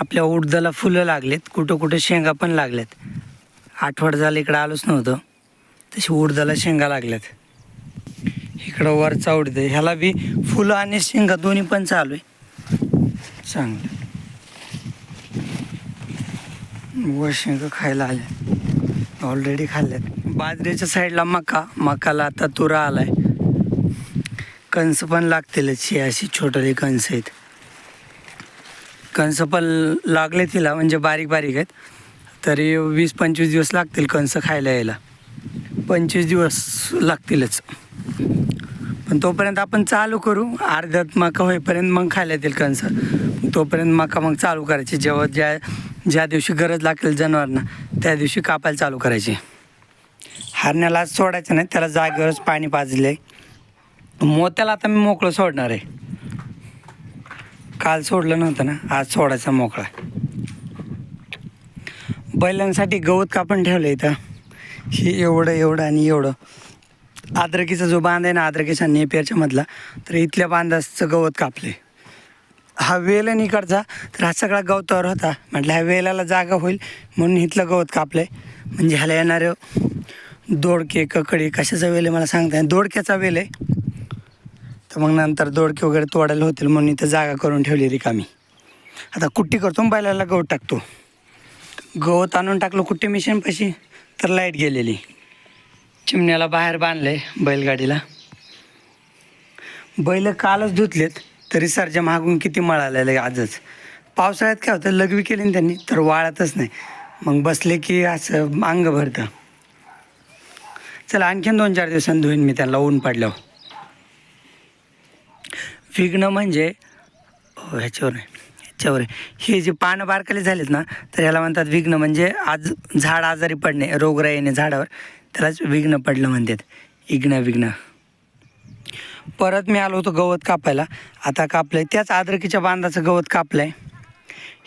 आपल्या उडदाला फुलं लागलेत कुठं कुठं शेंगा पण लागल्यात. आठवड झालं इकडं आलोच नव्हतं. तशी उडदाला शेंगा लागल्यात. इकडं वरचा उडद ह्याला बी फुलं आणि शेंगा दोन्ही पण चालू आहे. चांगलं. व शेंगा खायला आल्या. ऑलरेडी खाल्ल्यात. बाजरीच्या साईडला मका. मकाला आता तुरा आलाय. कणस पण लागतीलच अशी छोटली कणस आहेत. कणस पण लागले तिला म्हणजे बारीक बारीक आहेत. तरी वीस पंचवीस दिवस लागतील कणस खायला यायला. पंचवीस दिवस लागतीलच. पण तोपर्यंत आपण चालू करू. अर्ध्यात मका होईपर्यंत मग खायला येतील कणस. तोपर्यंत मका मग चालू करायची. जेव्हा ज्या ज्या दिवशी गरज लागेल जनावरांना त्या दिवशी कापायला चालू करायची. हरण्याला आज सोडायचं नाही. त्याला जागेवरच पाणी पाजले मोत्याला आता मी मोकळं सोडणार आहे. काल सोडलं नव्हतं ना आज सोडायचा मोकळा. बैलांसाठी गवत कापून ठेवलं इथं. हे एवढं एवढं आणि एवढं. आद्रकीचा जो बांध आहे ना आद्रकीचा नेपियरच्या मधला तर इथल्या बांधाचं गवत कापले हा वेल इकडचा तर हा सगळा गवतावर होता. म्हटलं ह्या वेलाला जागा होईल म्हणून इथलं गवत कापलं आहे म्हणजे ह्याला येणारं दोडके ककडी कशाचा वेल आहे मला सांगता दोडक्याचा वेल आहे. तर मग नंतर दोडके वगैरे तोडायला होतील म्हणून इथं जागा करून ठेवली रिकामी आता कुट्टी करतो बैलाला गवत टाकतो. गवत आणून टाकलं कुट्टी मिशीनपाशी तर लाइट गेलेली. चिमण्याला बाहेर बांधले बैलगाडीला. बैल कालच धुतलेत तरी सरजा मागून किती मळालेलं आहे आजच. पावसाळ्यात काय होतं लघवी केली ना त्यांनी तर वाळतच नाही. मग बसले की असं अंग भरतं. चला आणखीन दोन चार दिवसांनी धुईन मी त्यांना ऊन पडल्यावर. विघ्न म्हणजे हो, ह्याच्यावर आहे ह्याच्यावर आहे. हे जे पानं बारकाले झालेत ना तर ह्याला म्हणतात विघ्न म्हणजे आज झाड आजारी पडणे रोगराई येणे झाडावर. त्यालाच विघ्न पडलं म्हणतात. इग्न विघ्न. परत मी आलो होतो गवत कापायला. आता कापलंय. त्याच आद्रकीच्या बांधाचं गवत कापलंय.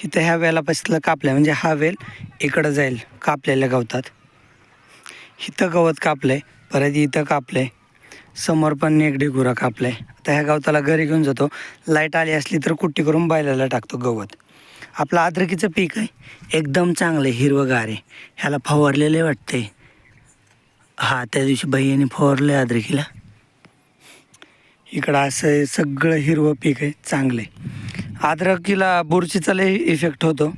इथं ह्या वेला पसलं कापलंय. म्हणजे हा वेल इकडं जाईल कापलेल्या गवतात. इथं गवत कापलंय परत इथं कापलंय. समोर पण नेगडी गुरा कापलाय. आता ह्या गवताला घरी घेऊन जातो. लाइट आली असली तर कुट्टी करून बैलाला टाकतो गवत. आपलं अद्रकीचं पीक आहे. एकदम चांगलं आहे हिरवंगार आहे. ह्याला फवारलेले वाटते हा त्या दिवशी भैयाने फवारलं आहे अद्रकीला इकडं असं आहे, सगळं हिरवं पीक आहे चांगलं आहे. अद्रकीला बुरशीचा लय इफेक्ट होतो.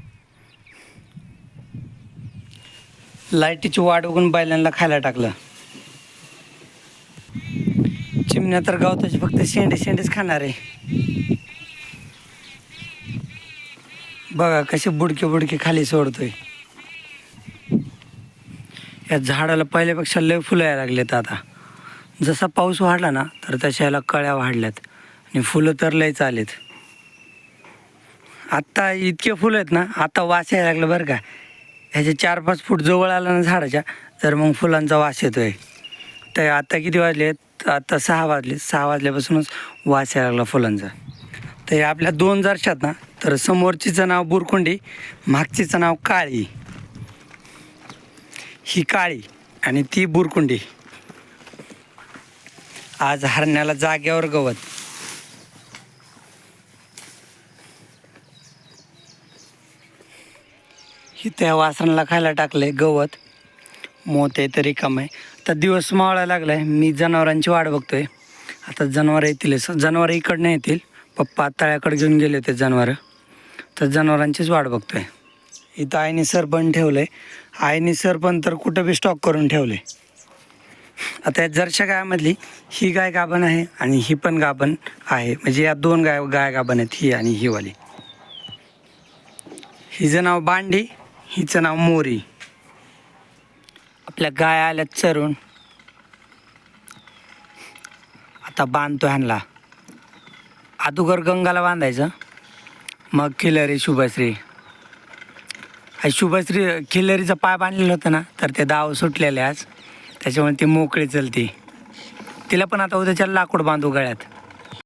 लाईटीची वाट बघून बैलांना खायला टाकलं. चिमण्या तर गावताची फक्त शेंडे शेंडेच खाणार आहे. बघा कसे बुडके बुडके खाली सोडतोय. या झाडाला पहिल्यापेक्षा लय फुलं यायला लागलेत आता. जसा पाऊस वाढला ना तर तशा याला कळ्या वाढल्यात. आणि फुलं तर लयच आलेत आत्ता इतके फुलं आहेत ना आता वास यायला लागलं बरं का. ह्याचे चार पाच फूट जवळ आलं ना झाडाच्या तर मग फुलांचा वास येतोय. तर आता किती वाजले आहेत आता सहा वाजले सहा वाजल्यापासूनच वास यायला लागला फुलांचा तर आपल्या दोन जरशात ना तर समोरचीचं नाव बुरकुंडी मागचीचं नाव काळी. ही काळी आणि ती बुरकुंडी. आज हरण्याला जाग्यावर गवत. ही त्या वासरांना खायला टाकलंय गवत. मोते तरी कम आहे आता दिवस मावळायला लागलाय. मी जनावरांची वाट बघतोय. आता जनावर येतील. जनावर इकडनं येतील. पप्पा तळ्याकडे घेऊन गेले होते जनावर. तर जनावरांचीच वाट बघतोय. इथं आईने सर पण ठेवलंय. आईने सर पण तर कुठं बी स्टॉक करून ठेवले आता या जरशा गायामधली ही गाय गाभण आहे आणि ही पण गाभण आहे. म्हणजे या दोन गाय गाय गाभण आहेत ही आणि ही वाली हिचं नाव बांडी हिचं नाव मोरी. आपल्या गाय आल्यात चरून. आता बांधतो ह्यांना. अदुगर गंगाला बांधायचं. मग खिलरी शुभश्री. हा शुभश्री खिलरीचा पाय बांधलेला होता ना तर ते दाव सुटलेले आज. त्याच्यामुळे ती मोकळी चलती. तिला पण आता उद्याच्या लाकूड बांधू गळ्यात.